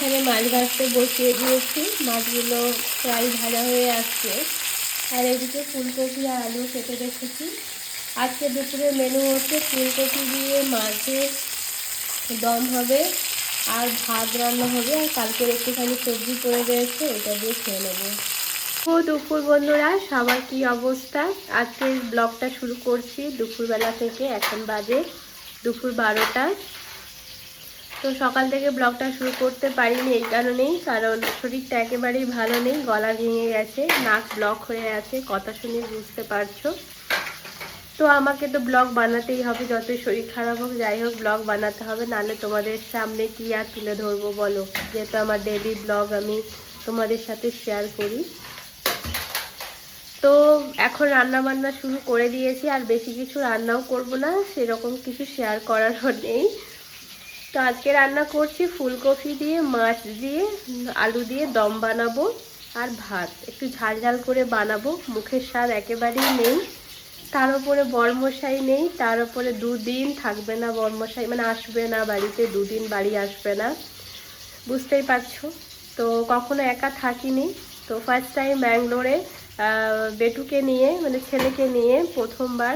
এখানে মাছ ভাজতে বসিয়ে দিয়েছি। মাছগুলো প্রায় ভাজা হয়ে আসছে। আর এদিকে ফুলকপি আর আলু কেটে রেখেছি। আজকে দুপুরের মেনু হচ্ছে ফুলকপি দিয়ে মাছের দম হবে, আর ভাত রান্না হবে, আর কালকের একটুখানি সবজি পড়ে রয়েছে ওটা দিয়ে খেয়ে নেব। ও দুপুর বন্ধুরা, সবার কি অবস্থা? আজকের ব্লগটা শুরু করছি দুপুরবেলা থেকে, এখন বাজে দুপুর বারোটা। তো সকাল থেকে ব্লগটা শুরু করতে পারিনি এই কারণেই, কারণ শরীরটা একেবারেই ভালো নেই, গলা ভেঙে গেছে, নাক ব্লক হয়ে আছে, কথা শুনে বুঝতে পারছ। তো আমাকে তো ব্লগ বানাতেই হবে, যতই শরীর খারাপ হোক, যাই হোক, ব্লগ বানাতে হবে, নাহলে তোমাদের সামনে কি আর তুলে ধরবো বলো? যেহেতু আমার ডেলি ব্লগ আমি তোমাদের সাথে শেয়ার করি। তো এখন রান্না বান্না শুরু করে দিয়েছি, আর বেশি কিছু রান্নাও করব না, সেরকম কিছু শেয়ার করারও নেই। তো আজকে রান্না করছি ফুলকপি দিয়ে, মাছ দিয়ে, আলু দিয়ে দম বানাবো আর ভাত। একটু ঝাল ঝাল করে বানাবো, মুখের স্বাদ একেবারেই নেই। তার উপরে বরমশাই নেই, তার উপরে দুদিন থাকবে না বরমশাই মানে আসবে না বাড়িতে, দুদিন বাড়ি আসবে না। বুঝতেই পারছ? তো কখনো একা থাকিনি। তো ফার্স্ট টাইম ব্যাঙ্গালোরে বেটুকে নিয়ে মানে ছেলেকে নিয়ে প্রথমবার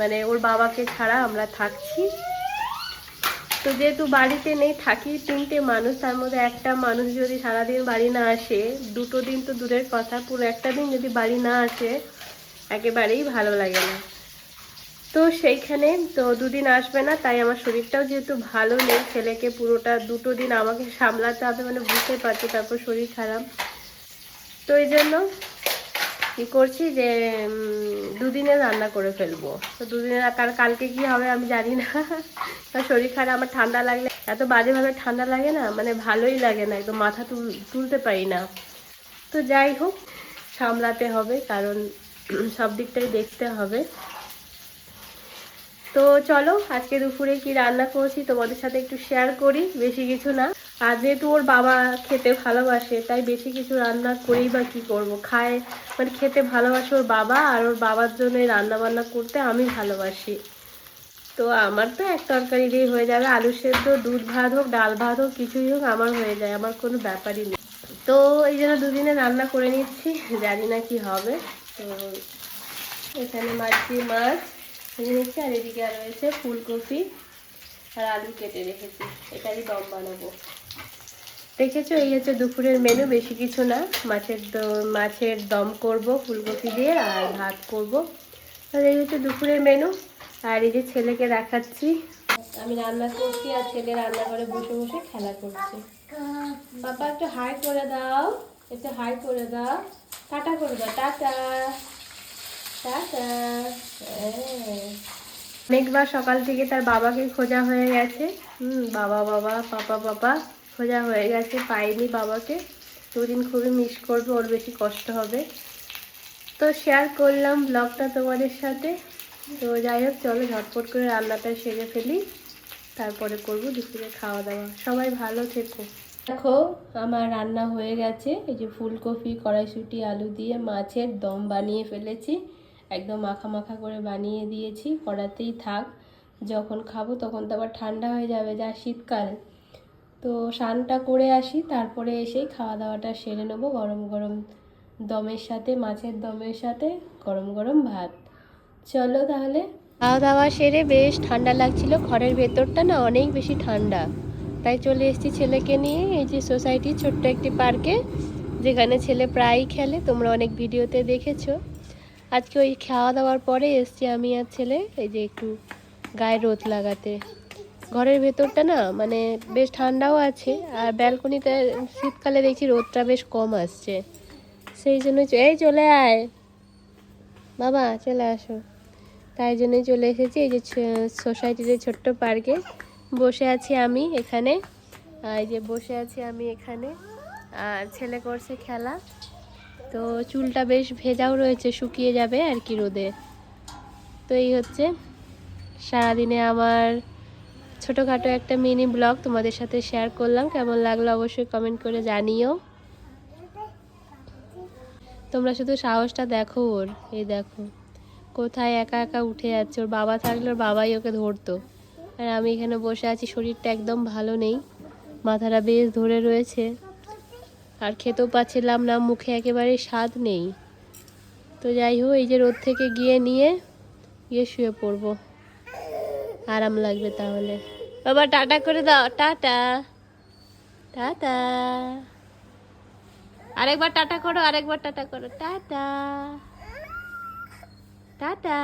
মানে ওর বাবাকে ছাড়া আমরা থাকছি। তো যেহেতু বাড়িতে নেই, থাকি তিনটে মানুষ, তার মধ্যে একটা মানুষ যদি সারাদিন বাড়ি না আসে, দুটো দিন তো দূরের কথা, পুরো একটা দিন যদি বাড়ি না আসে, একেবারেই ভালো লাগে না। তো সেইখানে, তো দুদিন আসবে না, তাই আমার শরীরটাও যেহেতু ভালো নেই, ছেলেকে পুরোটা দুটো দিন আমাকে সামলাতে হবে মানে বুঝতে পারছি, তারপর শরীর খারাপ। তো এই জন্য কি করছি যে দুদিনে রান্না করে ফেলব। তো দুদিনে কার কালকে কি হবে আমি জানি না। শরীর খারাপ, আমার ঠান্ডা লাগলে, এত বাজেভাবে ঠান্ডা লাগে না মানে ভালোই লাগে না, একদম মাথা তুল, তুলতে পারি না। তো যাই হোক, সামলাতে হবে, কারণ সব দিকটাই দেখতে হবে। তো চলো, আজকে দুপুরে কি রান্না করছি তোমাদের সাথে একটু শেয়ার করি, বেশি কিছু না। আর যেহেতু ওর বাবা খেতে ভালোবাসে, তাই বেশি কিছু রান্না করেই বা কি করব? খায় মানে খেতে ভালোবাসে ওর বাবা আর ওর বাবার জন্য রান্না বান্না করতে আমি ভালোবাসি। তো আমার তো এক তরকারি দিয়ে হয়ে যাবে, আলু সেদ্ধ, দুধ ভাত হোক, ডাল ভাত হোক, কিছুই হোক, আমার হয়ে যায়, আমার কোনো ব্যাপারই নেই। তো এই জন্য দুদিনে রান্না করে নিচ্ছি, জানি না কি হবে। তো এখানে মাছি, মাছ নিচ্ছি, আর এদিকে রয়েছে ফুলকপি। আর আলু কেটে রেখেছি। এটারই দম বানাবো। দেখেছ? এই হচ্ছে দুপুরের মেনু বেশি কিছু না। মাছের মাছের দম করব ফুলকপি দিয়ে আর ভাত করব। আর এই হচ্ছে দুপুরের মেনু আর এই যে ছেলেকে দেখাচ্ছি। আমি রান্না করছি আর ছেলে রান্নাঘরে বসে বসে খেলা করছে। বাবা একটু হাই করে দাও। একটু হাই করে দাও। টাটা করে দাও। টাটা। টাটা। হ্যাঁ। অনেকবার সকাল থেকে তার বাবাকে খোঁজা হয়ে গেছে। হুম, বাবা বাবা, পাপা পাপা, খোঁজা হয়ে গেছে পাইনি বাবাকে। দুদিন খুবই মিস করবে, ওর বেশি কষ্ট হবে। তো শেয়ার করলাম ব্লগটা তোমাদের সাথে। তো যাই হোক, চলো ঝটপট করে রান্নাটা সেরে ফেলি। তারপরে করব দুপুরে খাওয়া দাওয়া। সবাই ভালো থেকো। দেখো, আমার রান্না হয়ে গেছে। এই যে ফুলকপি, কড়াইশুঁটি, আলু দিয়ে মাছের দম বানিয়ে ফেলেছি। একদম মাখা মাখা করে বানিয়ে দিয়েছি কড়াতেই থাক। যখন খাব তখন তো আবার ঠান্ডা হয়ে যাবে যা শীতকাল। তো স্নানটা করে আসি, তারপরে এসেই খাওয়া দাওয়াটা সেরে নেব গরম গরম দমের সাথে, মাছের দমের সাথে, গরম গরম ভাত। চলো তাহলে। খাওয়া দাওয়া সেরে বেশ ঠান্ডা লাগছিল, ঘরের ভেতরটা না অনেক বেশি ঠান্ডা। তাই চলে এসেছি ছেলেকে নিয়ে, এই যে সোসাইটির ছোট্ট একটি পার্কে, যেখানে ছেলে প্রায়ই খেলে, তোমরা অনেক ভিডিওতে দেখেছ। আজকে ওই খাওয়া দাওয়ার পরে এসছি আমি আর ছেলে, এই যে একটু গায়ে রোদ লাগাতে। ঘরের ভেতরটা না মানে বেশ ঠান্ডাও আছে, আর ব্যালকনিতে শীতকালে দেখছি রোদটা বেশ কম আসছে। সেই জন্য এই চলে আয়। বাবা, চলে আসো। তাই জন্যই চলে এসেছি, এই যে সোসাইটির ছোট্ট পার্কে। বসে আছি আমি এখানে এই যে বসে আছি আমি এখানে। আর ছেলে করছে খেলা। তো চুলটা বেশ ভেজাও রয়েছে, শুকিয়ে যাবে আর কি রোদে। তো এই হচ্ছে সারাদিনে আমার ছোটোখাটো একটা মিনি ব্লগ তোমাদের সাথে শেয়ার করলাম। কেমন লাগল অবশ্যই কমেন্ট করে জানিও। তোমরা শুধু সাহসটা দেখো ওর, এই দেখো। কোথায় একা একা উঠে যাচ্ছে, ওর বাবা থাকলে ওর বাবাই ওকে ধরতো। আর আমি এখানে বসে আছি, শরীরটা একদম ভালো নেই, মাথাটা বেশ ধরে রয়েছে। আর খেতেও পাচ্ছিলাম না, মুখে একেবারে স্বাদ নেই। তো যাই হোক, এই যে রোদ থেকে গিয়ে নিয়ে, গিয়ে শুয়ে পড়ব। আরাম লাগবে তাহলে। বাবা, টাটা করে দাও। টাটা। টাটা। আরেকবার টাটা করো, আরেকবার টাটা করো। টাটা। টাটা।